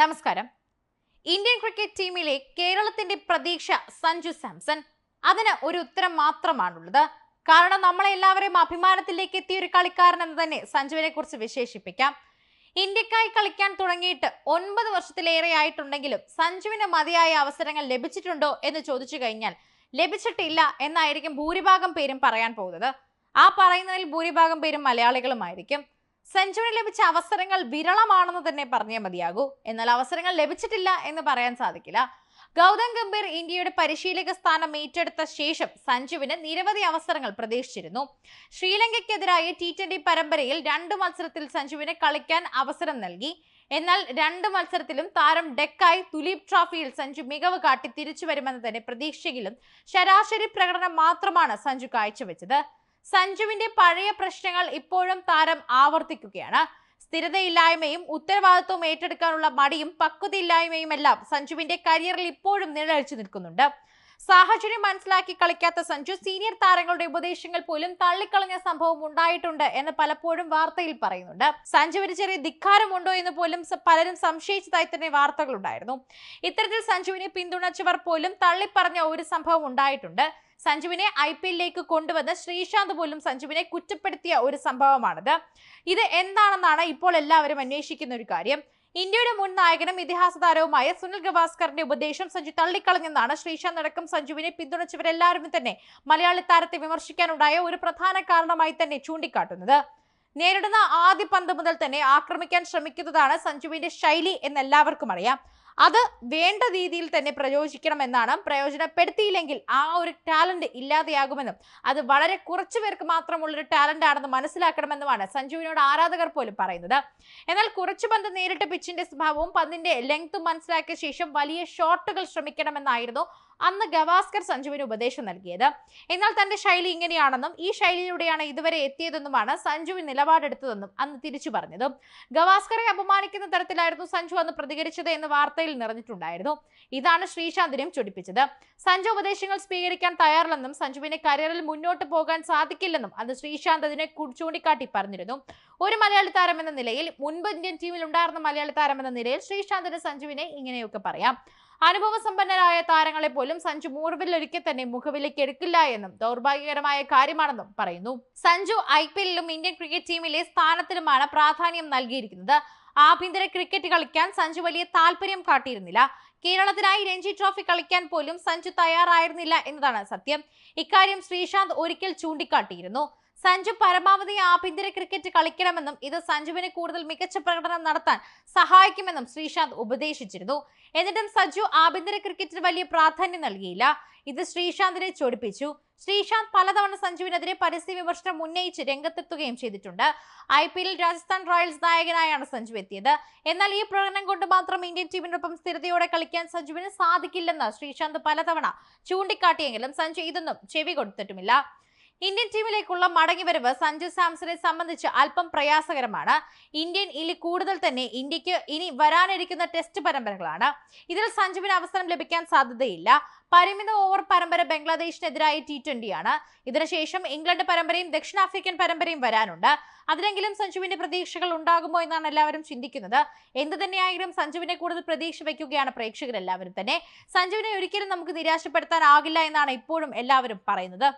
നമസ്കാരം. Indian cricket ടീമിലെ കേരളത്തിന്റെ പ്രതീക്ഷ സഞ്ജു സാംസൺ അതിന് ഒരു ഉത്തരം മാത്രമാണുള്ളത്. കാരണം നമ്മളെ എല്ലാവരെയും അഭിമാനത്തിലേക്ക് എത്തിയ ഒരു കളിക്കാരൻ എന്ന് തന്നെ സഞ്ജുവിനെ കുറിച്ച് വിശേഷിപ്പിക്കാം. ഇന്ത്യക്കായി കളിക്കാൻ തുടങ്ങിയിട്ട് ഒൻപത് വർഷത്തിലേറെ ആയിട്ടുണ്ടെങ്കിലും സഞ്ജുവിന് മതിയായ അവസരങ്ങൾ ലഭിച്ചിട്ടുണ്ടോ എന്ന് ചോദിച്ചു കഴിഞ്ഞാൽ ലഭിച്ചിട്ടില്ല എന്നായിരിക്കും ഭൂരിഭാഗം പേരും പറയാൻ പോകുന്നത്. ആ പറയുന്നതിൽ ഭൂരിഭാഗം പേരും മലയാളികളുമായിരിക്കും. സെഞ്ചുറി ലഭിച്ച അവസരങ്ങൾ വിരളമാണെന്ന് തന്നെ പറഞ്ഞേ മതിയാകൂ. എന്നാൽ അവസരങ്ങൾ ലഭിച്ചിട്ടില്ല എന്ന് പറയാൻ സാധിക്കില്ല. ഗൗതം ഗംഭീർ ഇന്ത്യയുടെ പരിശീലക സ്ഥാനം ഏറ്റെടുത്ത ശേഷം സഞ്ജുവിന് നിരവധി അവസരങ്ങൾ പ്രതീക്ഷിച്ചിരുന്നു. ശ്രീലങ്കയ്ക്കെതിരായ ടി ട്വന്റി പരമ്പരയിൽ രണ്ട് മത്സരത്തിൽ സഞ്ജുവിനെ കളിക്കാൻ അവസരം നൽകി. എന്നാൽ രണ്ട് മത്സരത്തിലും താരം ഡെക്കായി തുലീപ് ട്രോഫിയിൽ സഞ്ജു മികവ് കാട്ടി തിരിച്ചു വരുമെന്ന് തന്നെ പ്രതീക്ഷയിലും ശരാശരി പ്രകടനം മാത്രമാണ് സഞ്ജു കാഴ്ചവെച്ചത്. സഞ്ജുവിന്റെ പഴയ പ്രശ്നങ്ങൾ ഇപ്പോഴും താരം ആവർത്തിക്കുകയാണ്. സ്ഥിരതയില്ലായ്മയും ഉത്തരവാദിത്വം ഏറ്റെടുക്കാനുള്ള മടിയും പക്വതയില്ലായ്മയും എല്ലാം സഞ്ജുവിന്റെ കരിയറിൽ ഇപ്പോഴും നിഴലിച്ചു നിൽക്കുന്നുണ്ട്. സാഹചര്യം മനസ്സിലാക്കി കളിക്കാത്ത സഞ്ജു സീനിയർ താരങ്ങളുടെ ഉപദേശങ്ങൾ പോലും തള്ളിക്കളഞ്ഞ സംഭവം ഉണ്ടായിട്ടുണ്ട് എന്ന് പലപ്പോഴും വാർത്തയിൽ പറയുന്നുണ്ട്. സഞ്ജുവിന് ചെറിയ ധിക്കാരമുണ്ടോ എന്ന് പോലും പലരും സംശയിച്ചതായി തന്നെ വാർത്തകളുണ്ടായിരുന്നു. ഇത്തരത്തിൽ സഞ്ജുവിനെ പിന്തുണച്ചവർ പോലും തള്ളിപ്പറഞ്ഞ ഒരു സംഭവം ഉണ്ടായിട്ടുണ്ട്. സഞ്ജുവിനെ ഐ പി എല്ലിലേക്ക് കൊണ്ടുവന്ന് ശ്രീശാന്ത് പോലും സഞ്ജുവിനെ കുറ്റപ്പെടുത്തിയ ഒരു സംഭവമാണിത്. ഇത് എന്താണെന്നാണ് ഇപ്പോൾ എല്ലാവരും അന്വേഷിക്കുന്ന ഒരു കാര്യം. ഇന്ത്യയുടെ മുൻ നായകനും ഇതിഹാസ താരവുമായ സുനിൽ ഗവാസ്കറിന്റെ ഉപദേശം സഞ്ജു തള്ളിക്കളഞ്ഞെന്നാണ് ശ്രീശാന്ത് അടക്കം സഞ്ജുവിനെ പിന്തുണച്ചവരെല്ലാവരും തന്നെ മലയാളി താരത്തെ വിമർശിക്കാനുണ്ടായ ഒരു പ്രധാന കാരണമായി തന്നെ ചൂണ്ടിക്കാട്ടുന്നത്. നേരിടുന്ന ആദ്യ പന്ത് മുതൽ തന്നെ ആക്രമിക്കാൻ ശ്രമിക്കുന്നതാണ് സഞ്ജുവിന്റെ ശൈലി എന്നെല്ലാവർക്കും അറിയാം. അത് വേണ്ട രീതിയിൽ തന്നെ പ്രയോജിക്കണമെന്നാണ് പ്രയോജനപ്പെടുത്തിയില്ലെങ്കിൽ ആ ഒരു ടാലന്റ് ഇല്ലാതെയാകുമെന്നും അത് വളരെ കുറച്ചു പേർക്ക് മാത്രമുള്ളൊരു ടാലന്റ് ആണെന്ന് മനസ്സിലാക്കണമെന്നുമാണ് സഞ്ജുവിനോട് ആരാധകർ പോലും പറയുന്നത്. എന്നാൽ കുറച്ചു പന്ത് നേരിട്ട് പിച്ചിന്റെ സ്വഭാവവും പന്തിന്റെ ലെങ്ത്തും മനസ്സിലാക്കിയ ശേഷം വലിയ ഷോട്ടുകൾ ശ്രമിക്കണമെന്നായിരുന്നു അന്ന് ഗവാസ്കർ സഞ്ജുവിന് ഉപദേശം നൽകിയത്. എന്നാൽ തന്റെ ശൈലി ഇങ്ങനെയാണെന്നും ഈ ശൈലിയിലൂടെയാണ് ഇതുവരെ എത്തിയതെന്നുമാണ് സഞ്ജുവിൻ നിലപാടെടുത്തതെന്നും അന്ന് തിരിച്ചു പറഞ്ഞത്. ഗവാസ്കറെ അപമാനിക്കുന്ന തരത്തിലായിരുന്നു സഞ്ജു അന്ന് പ്രതികരിച്ചത് എന്ന് വാർത്തയിൽ നിറഞ്ഞിട്ടുണ്ടായിരുന്നു. ഇതാണ് ശ്രീശാന്തിനെയും ചൊടിപ്പിച്ചത്. സഞ്ജു ഉപദേശങ്ങൾ സ്വീകരിക്കാൻ തയ്യാറില്ലെന്നും സഞ്ജുവിനെ കരിയറിൽ മുന്നോട്ട് പോകാൻ സാധിക്കില്ലെന്നും അന്ന് ശ്രീശാന്ത് അതിനെ ചൂണ്ടിക്കാട്ടി പറഞ്ഞിരുന്നു. ഒരു മലയാളി താരം എന്ന നിലയിൽ മുൻപ് ഇന്ത്യൻ ടീമിൽ ഉണ്ടായിരുന്ന മലയാളി താരം എന്ന നിലയിൽ ശ്രീശാന്തിന് സഞ്ജുവിനെ ഇങ്ങനെയൊക്കെ പറയാം. അനുഭവ സമ്പന്നരായ താരങ്ങളെ പോലും സഞ്ജു മൂർവിലൊരിക്കൽ തന്നെ മുഖവിലേക്ക് എടുക്കില്ല എന്നും ദൗർഭാഗ്യകരമായ കാര്യമാണെന്നും പറയുന്നു. സഞ്ജു ഐ പി എല്ലിലും ഇന്ത്യൻ ക്രിക്കറ്റ് ടീമിലെ സ്ഥാനത്തിലുമാണ് പ്രാധാന്യം നൽകിയിരിക്കുന്നത്. ആഭ്യന്തര ക്രിക്കറ്റ് കളിക്കാൻ സഞ്ജു വലിയ താല്പര്യം കാട്ടിയിരുന്നില്ല. കേരളത്തിനായി രഞ്ജി ട്രോഫി കളിക്കാൻ പോലും സഞ്ജു തയ്യാറായിരുന്നില്ല എന്നതാണ് സത്യം. ഇക്കാര്യം ശ്രീശാന്ത് ഒരിക്കൽ ചൂണ്ടിക്കാട്ടിയിരുന്നു. സഞ്ജു പരമാവധി ആഭ്യന്തര ക്രിക്കറ്റ് കളിക്കണമെന്നും ഇത് സഞ്ജുവിന് കൂടുതൽ മികച്ച പ്രകടനം നടത്താൻ സഹായിക്കുമെന്നും ശ്രീശാന്ത് ഉപദേശിച്ചിരുന്നു. എന്നിട്ടും സഞ്ജു ആഭ്യന്തര ക്രിക്കറ്റിന് വലിയ പ്രാധാന്യം നൽകിയില്ല. ഇത് ശ്രീശാന്തിനെ ചൊടിപ്പിച്ചു. ശ്രീശാന്ത് പലതവണ സഞ്ജുവിനെതിരെ പരസ്യ വിമർശനം ഉന്നയിച്ച് രംഗത്തെത്തുകയും ചെയ്തിട്ടുണ്ട്. ഐ പി എല്ലിൽ രാജസ്ഥാൻ റോയൽസ് നായകനായാണ് സഞ്ജു എത്തിയത്. എന്നാൽ ഈ പ്രകടനം കൊണ്ട് മാത്രം ഇന്ത്യൻ ടീമിനൊപ്പം സ്ഥിരതയോടെ കളിക്കാൻ സഞ്ജുവിന് സാധിക്കില്ലെന്ന് ശ്രീശാന്ത് പലതവണ ചൂണ്ടിക്കാട്ടിയെങ്കിലും സഞ്ജു ഇതൊന്നും ചെവി കൊടുത്തിട്ടുമില്ല. ഇന്ത്യൻ ടീമിലേക്കുള്ള മടങ്ങിവരവ് സഞ്ജു സാംസണെ സംബന്ധിച്ച് അല്പം പ്രയാസകരമാണ്. ഇന്ത്യൻ ഇലി കൂടുതൽ തന്നെ ഇന്ത്യയ്ക്ക് ഇനി വരാനിരിക്കുന്ന ടെസ്റ്റ് പരമ്പരകളാണ്. ഇതിൽ സഞ്ജുവിന് അവസരം ലഭിക്കാൻ സാധ്യതയില്ല. പരിമിത ഓവർ പരമ്പര ബംഗ്ലാദേശിനെതിരായ ടി ട്വന്റിയാണ് ഇതിനുശേഷം ഇംഗ്ലണ്ട് പരമ്പരയും ദക്ഷിണാഫ്രിക്കൻ പരമ്പരയും വരാനുണ്ട്. അതിലെങ്കിലും സഞ്ജുവിന്റെ പ്രതീക്ഷകൾ ഉണ്ടാകുമോ എന്നാണ് എല്ലാവരും ചിന്തിക്കുന്നത്. എന്ത് തന്നെയായാലും സഞ്ജുവിനെ കൂടുതൽ പ്രതീക്ഷ വയ്ക്കുകയാണ് പ്രേക്ഷകരെല്ലാവരും തന്നെ. സഞ്ജുവിനെ ഒരിക്കലും നമുക്ക് നിരാശപ്പെടുത്താനാകില്ല എന്നാണ് ഇപ്പോഴും എല്ലാവരും പറയുന്നത്.